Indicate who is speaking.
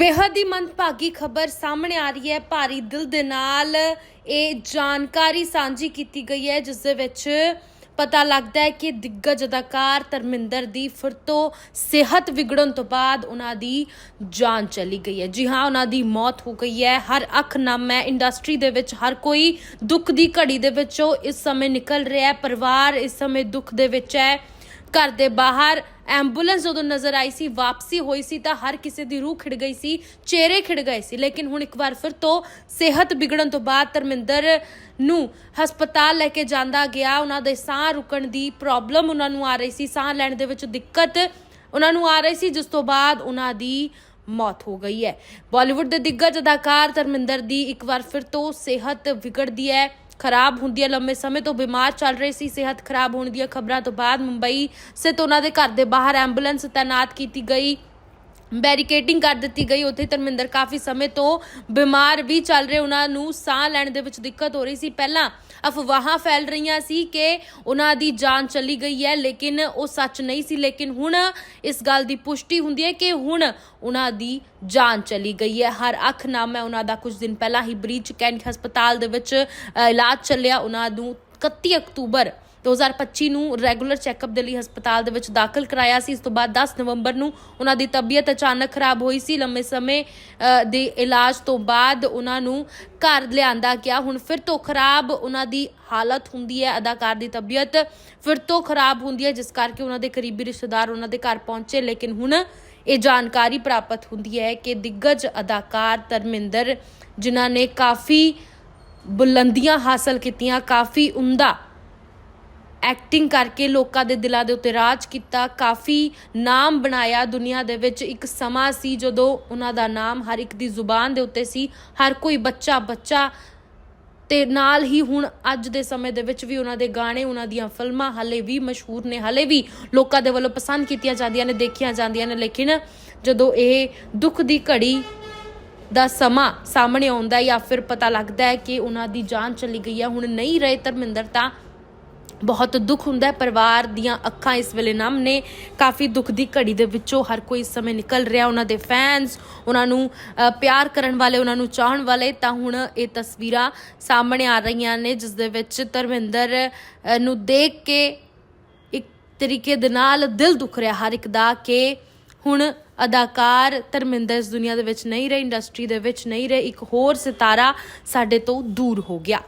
Speaker 1: ਬੇਹੱਦ ਹੀ ਮੰਦਭਾਗੀ ਖਬਰ ਸਾਹਮਣੇ ਆ ਰਹੀ ਹੈ। ਭਾਰੀ ਦਿਲ ਦੇ ਨਾਲ ਇਹ ਜਾਣਕਾਰੀ ਸਾਂਝੀ ਕੀਤੀ ਗਈ ਹੈ, ਜਿਸ ਦੇ ਵਿੱਚ ਪਤਾ ਲੱਗਦਾ ਹੈ ਕਿ ਦਿੱਗਜ ਅਦਾਕਾਰ ਧਰਮਿੰਦਰ ਦੀ ਫਿਰ ਤੋਂ ਸਿਹਤ ਵਿਗੜਨ ਤੋਂ ਬਾਅਦ ਉਹਨਾਂ ਦੀ ਜਾਨ ਚਲੀ ਗਈ ਹੈ। ਜੀ ਹਾਂ, ਉਹਨਾਂ ਦੀ ਮੌਤ ਹੋ ਗਈ ਹੈ। ਹਰ ਅੱਖ ਨਮ ਹੈ। ਇੰਡਸਟਰੀ ਦੇ ਵਿੱਚ ਹਰ ਕੋਈ ਦੁੱਖ ਦੀ ਘੜੀ ਦੇ ਵਿੱਚੋਂ ਇਸ ਸਮੇਂ ਨਿਕਲ ਰਿਹਾ ਹੈ। ਪਰਿਵਾਰ ਇਸ ਸਮੇਂ ਦੁੱਖ ਦੇ ਵਿੱਚ ਹੈ। ਘਰ ਦੇ ਬਾਹਰ ਐਂਬੂਲੈਂਸ ਜਦੋਂ ਨਜ਼ਰ ਆਈ ਸੀ, ਵਾਪਸੀ ਹੋਈ ਸੀ ਤਾਂ ਹਰ ਕਿਸੇ ਦੀ ਰੂਹ ਖਿੜ ਗਈ ਸੀ, ਚਿਹਰੇ ਖਿੜ ਗਏ ਸੀ। ਲੇਕਿਨ ਹੁਣ ਇੱਕ ਵਾਰ ਫਿਰ ਤੋਂ ਸਿਹਤ ਵਿਗੜਨ ਤੋਂ ਬਾਅਦ ਧਰਮਿੰਦਰ ਨੂੰ ਹਸਪਤਾਲ ਲੈ ਕੇ ਜਾਂਦਾ ਗਿਆ। ਉਹਨਾਂ ਦੇ ਸਾਹ ਰੁਕਣ ਦੀ ਪ੍ਰੋਬਲਮ ਉਹਨਾਂ ਨੂੰ ਆ ਰਹੀ ਸੀ। ਸਾਹ ਲੈਣ ਦੇ ਵਿੱਚ ਦਿੱਕਤ ਉਹਨਾਂ ਨੂੰ ਆ ਰਹੀ ਸੀ, ਜਿਸ ਤੋਂ ਬਾਅਦ ਉਹਨਾਂ ਦੀ ਮੌਤ ਹੋ ਗਈ ਹੈ। ਬਾਲੀਵੁੱਡ ਦੇ ਦਿੱਗਜ ਅਦਾਕਾਰ ਧਰਮਿੰਦਰ ਦੀ ਇੱਕ ਵਾਰ ਫਿਰ ਤੋਂ ਸਿਹਤ ਵਿਗੜਦੀ ਹੈ। ਖਰਾਬ ਹੁੰਦੀ ਹੈ ਲੰਮੇ ਸਮੇਂ ਤੋਂ ਬਿਮਾਰ ਚੱਲ ਰਹੇ ਸੀ, ਸਿਹਤ ਖਰਾਬ ਹੋਣ ਦੀਆਂ ਖਬਰਾਂ ਤੋਂ ਬਾਅਦ ਮੁੰਬਈ ਸਥਿਤ ਉਹਨਾਂ ਦੇ ਘਰ ਦੇ ਬਾਹਰ ਐਂਬੂਲੈਂਸ ਤਾਇਨਾਤ ਕੀਤੀ ਗਈ। ਬੈਰੀਕੇਡਿੰਗ ਕਰ ਦਿੱਤੀ ਗਈ। ਉੱਥੇ ਧਰਮਿੰਦਰ ਕਾਫੀ ਸਮੇਂ ਤੋਂ ਬਿਮਾਰ ਵੀ ਚੱਲ ਰਹੇ। ਉਹਨਾਂ ਨੂੰ ਸਾਹ ਲੈਣ ਦੇ ਵਿੱਚ ਦਿੱਕਤ ਹੋ ਰਹੀ ਸੀ। ਪਹਿਲਾਂ ਅਫਵਾਹਾਂ ਫੈਲ ਰਹੀਆਂ ਸੀ ਕਿ ਉਹਨਾਂ ਦੀ ਜਾਨ ਚਲੀ ਗਈ ਹੈ, ਲੇਕਿਨ ਉਹ ਸੱਚ ਨਹੀਂ ਸੀ। ਲੇਕਿਨ ਹੁਣ ਇਸ ਗੱਲ ਦੀ ਪੁਸ਼ਟੀ ਹੁੰਦੀ ਹੈ ਕਿ ਹੁਣ ਉਹਨਾਂ ਦੀ ਜਾਨ ਚਲੀ ਗਈ ਹੈ। ਹਰ ਅੱਖ ਨਾਮ ਹੈ ਉਹਨਾਂ ਦਾ। ਕੁਝ ਦਿਨ ਪਹਿਲਾਂ ਹੀ ਬ੍ਰੀਚ ਕੈਂਟ ਹਸਪਤਾਲ ਦੇ ਵਿੱਚ ਇਲਾਜ ਚੱਲਿਆ। ਉਹਨਾਂ ਨੂੰ 31 ਅਕਤੂਬਰ 2025 ਨੂੰ ਰੈਗੂਲਰ ਚੈੱਕਅਪ ਦੇ ਲਈ ਹਸਪਤਾਲ ਦੇ ਵਿੱਚ ਦਾਖਲ ਕਰਾਇਆ ਸੀ। ਇਸ ਤੋਂ ਬਾਅਦ 10 ਨਵੰਬਰ ਨੂੰ ਉਹਨਾਂ ਦੀ ਤਬੀਅਤ ਅਚਾਨਕ ਖਰਾਬ ਹੋਈ ਸੀ। ਲੰਮੇ ਸਮੇਂ ਦੇ ਇਲਾਜ ਤੋਂ ਬਾਅਦ ਉਹਨਾਂ ਨੂੰ ਘਰ ਲਿਆਂਦਾ ਗਿਆ। ਹੁਣ ਫਿਰ ਤੋਂ ਖਰਾਬ ਉਹਨਾਂ ਦੀ ਹਾਲਤ ਹੁੰਦੀ ਹੈ, ਅਦਾਕਾਰ ਦੀ ਤਬੀਅਤ ਫਿਰ ਤੋਂ ਖਰਾਬ ਹੁੰਦੀ ਹੈ, ਜਿਸ ਕਰਕੇ ਉਹਨਾਂ ਦੇ ਕਰੀਬੀ ਰਿਸ਼ਤੇਦਾਰ ਉਹਨਾਂ ਦੇ ਘਰ ਪਹੁੰਚੇ। ਲੇਕਿਨ ਹੁਣ ਇਹ ਜਾਣਕਾਰੀ ਪ੍ਰਾਪਤ ਹੁੰਦੀ ਹੈ ਕਿ ਦਿੱਗਜ ਅਦਾਕਾਰ ਧਰਮਿੰਦਰ, ਜਿਨ੍ਹਾਂ ਨੇ ਕਾਫੀ ਬੁਲੰਦੀਆਂ ਹਾਸਲ ਕੀਤੀਆਂ, ਕਾਫੀ ਉਮਦਾ ਐਕਟਿੰਗ ਕਰਕੇ ਲੋਕਾਂ ਦੇ ਦਿਲਾਂ ਦੇ ਉੱਤੇ ਰਾਜ ਕੀਤਾ। ਕਾਫੀ ਨਾਮ ਬਣਾਇਆ ਦੁਨੀਆ ਦੇ ਵਿੱਚ। ਇੱਕ ਸਮਾਂ ਸੀ ਜਦੋਂ ਉਹਨਾਂ ਦਾ ਨਾਮ ਹਰ ਇੱਕ ਦੀ ਜ਼ੁਬਾਨ ਦੇ ਉੱਤੇ ਸੀ। ਹਰ ਕੋਈ ਬੱਚਾ ਬੱਚਾ ਤੇ ਨਾਲ ਹੀ ਹੁਣ ਅੱਜ ਦੇ ਸਮੇਂ ਦੇ ਵਿੱਚ ਵੀ ਉਹਨਾਂ ਦੇ ਗਾਣੇ, ਉਹਨਾਂ ਦੀਆਂ ਫਿਲਮਾਂ ਹਲੇ ਵੀ ਮਸ਼ਹੂਰ ਨੇ। ਹਲੇ ਵੀ ਲੋਕਾਂ ਦੇ ਵੱਲੋਂ ਪਸੰਦ ਕੀਤੀਆਂ ਜਾਂਦੀਆਂ ਨੇ, ਦੇਖੀਆਂ ਜਾਂਦੀਆਂ ਨੇ। ਲੇਕਿਨ ਜਦੋਂ ਇਹ ਦੁੱਖ ਦੀ ਘੜੀ ਦਾ ਸਮਾਂ ਸਾਹਮਣੇ ਆਉਂਦਾ ਜਾਂ ਫਿਰ ਪਤਾ ਲੱਗਦਾ ਹੈ ਕਿ ਉਹਨਾਂ ਦੀ ਜਾਨ ਚਲੀ ਗਈ ਹੈ, ਹੁਣ ਨਹੀਂ ਰਹੇ ਧਰਮਿੰਦਰ ਤਾਂ ਬਹੁਤ ਦੁੱਖ ਹੁੰਦਾ ਪਰਿਵਾਰ ਦੀਆਂ ਅੱਖਾਂ ਇਸ ਵੇਲੇ ਨਮ ਨੇ। ਕਾਫੀ ਦੁੱਖ ਦੀ ਘੜੀ ਦੇ ਵਿੱਚੋਂ ਹਰ ਕੋਈ ਇਸ ਸਮੇਂ ਨਿਕਲ ਰਿਹਾ। ਉਹਨਾਂ ਦੇ ਫੈਨਸ ਉਹਨਾਂ ਨੂੰ ਪਿਆਰ ਕਰਨ ਵਾਲੇ, ਉਹਨਾਂ ਨੂੰ ਚਾਹਣ ਵਾਲੇ ਤਾਂ ਹੁਣ ਇਹ ਤਸਵੀਰਾਂ ਸਾਹਮਣੇ ਆ ਰਹੀਆਂ ਨੇ, ਜਿਸ ਦੇ ਵਿੱਚ ਧਰਮਿੰਦਰ ਨੂੰ ਦੇਖ ਕੇ ਇੱਕ ਤਰੀਕੇ ਦੇ ਨਾਲ ਦਿਲ ਦੁਖ ਰਿਹਾ। ਹਰ ਇੱਕ ਦਾ ਕਿ ਹੁਣ ਅਦਾਕਾਰ ਧਰਮਿੰਦਰ ਇਸ ਦੁਨੀਆ ਦੇ ਵਿੱਚ ਨਹੀਂ ਰਹੇ, ਇੰਡਸਟਰੀ ਦੇ ਵਿੱਚ ਨਹੀਂ ਰਹੇ। ਇੱਕ ਹੋਰ ਸਿਤਾਰਾ ਸਾਡੇ ਤੋਂ ਦੂਰ ਹੋ ਗਿਆ।